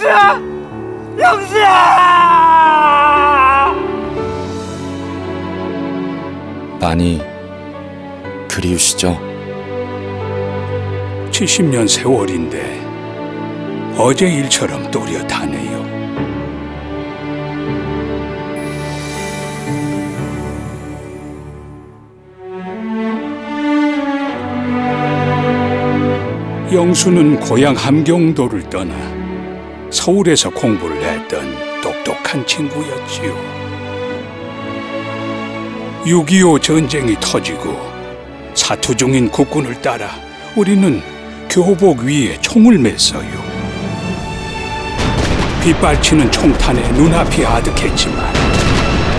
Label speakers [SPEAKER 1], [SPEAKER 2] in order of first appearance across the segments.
[SPEAKER 1] 영수야! 영수야!
[SPEAKER 2] 많이 그리우시죠?
[SPEAKER 3] 70년 세월인데 어제 일처럼 또렷하네요. 영수는 고향 함경도를 떠나 서울에서 공부를 했던 똑똑한 친구였지요. 6.25 전쟁이 터지고 사투 중인 국군을 따라 우리는 교복 위에 총을 맸어요. 빗발치는 총탄에 눈앞이 아득했지만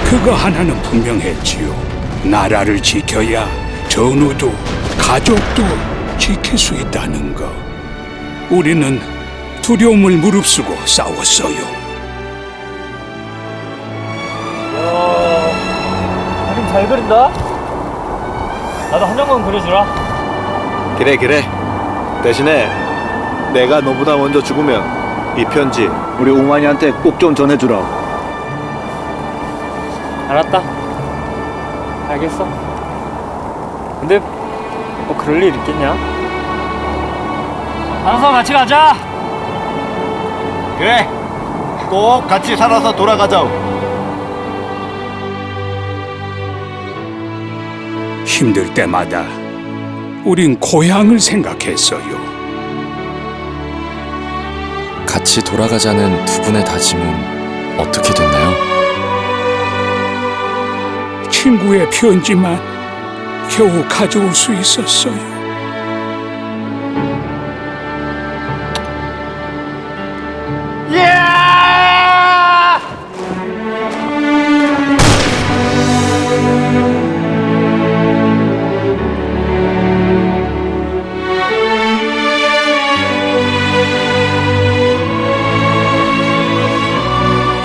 [SPEAKER 3] 그거 하나는 분명했지요. 나라를 지켜야 전우도 가족도 지킬 수 있다는 거. 우리는 두려움을 무릅쓰고 싸웠어요.
[SPEAKER 1] 그림 잘 그린다? 나도 한 장만 그려주라.
[SPEAKER 4] 그래 그래 대신에 내가 너보다 먼저 죽으면 이 편지 우리 웅환이한테 꼭 좀 전해주라
[SPEAKER 1] 알았다. 알겠어. 근데 뭐 그럴 일 있겠냐? 항상 같이 가자.
[SPEAKER 4] 그래 꼭 같이 살아서 돌아가자
[SPEAKER 3] 힘들 때마다 우린 고향을 생각했어요.
[SPEAKER 2] 같이 돌아가자는 두 분의 다짐은 어떻게 됐나요?
[SPEAKER 3] 친구의 편지만 겨우 가져올 수 있었어요.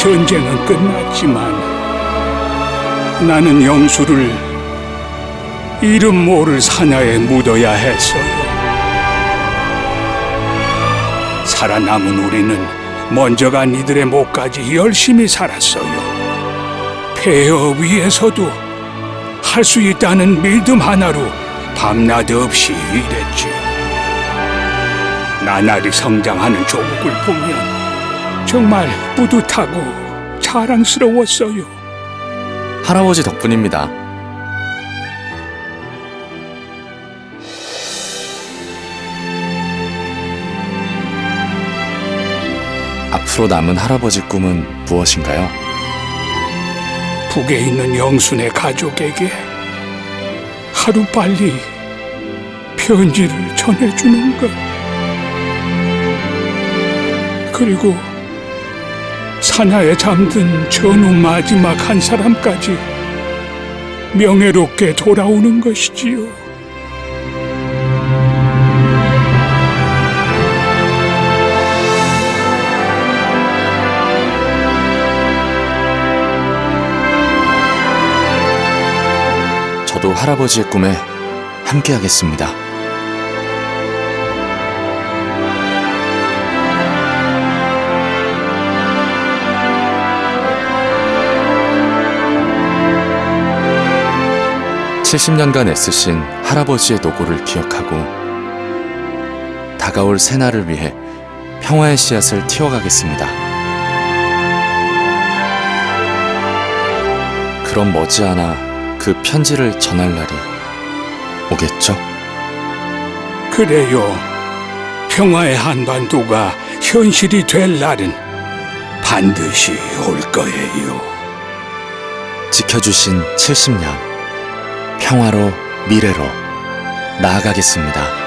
[SPEAKER 3] 전쟁은 끝났지만 나는 영수를 이름 모를 사냐에 묻어야 했어요. 살아남은 우리는 먼저 간 이들의 목까지 열심히 살았어요. 폐허 위에서도 할 수 있다는 믿음 하나로 밤낮 없이 일했지요. 나날이 성장하는 조국을 보면 정말 뿌듯하고 자랑스러웠어요.
[SPEAKER 2] 할아버지 덕분입니다. 앞으로 남은 할아버지 꿈은 무엇인가요?
[SPEAKER 3] 북에 있는 영순의 가족에게 하루빨리 편지를 전해주는 것. 그리고 사냐에 잠든 전후 마지막 한 사람까지 명예롭게 돌아오는 것이지요.
[SPEAKER 2] 저도 할아버지의 꿈에 함께하겠습니다. (70년간) 애쓰신 할아버지의 노고를 기억하고 다가올 새날을 위해 평화의 씨앗을 틔워가겠습니다. 그럼 머지않아 그 편지를 전할 날이 오겠죠?
[SPEAKER 3] 그래요. 평화의 한반도가 현실이 될 날은 반드시 올 거예요.
[SPEAKER 2] 지켜주신 70년 평화로 미래로 나아가겠습니다.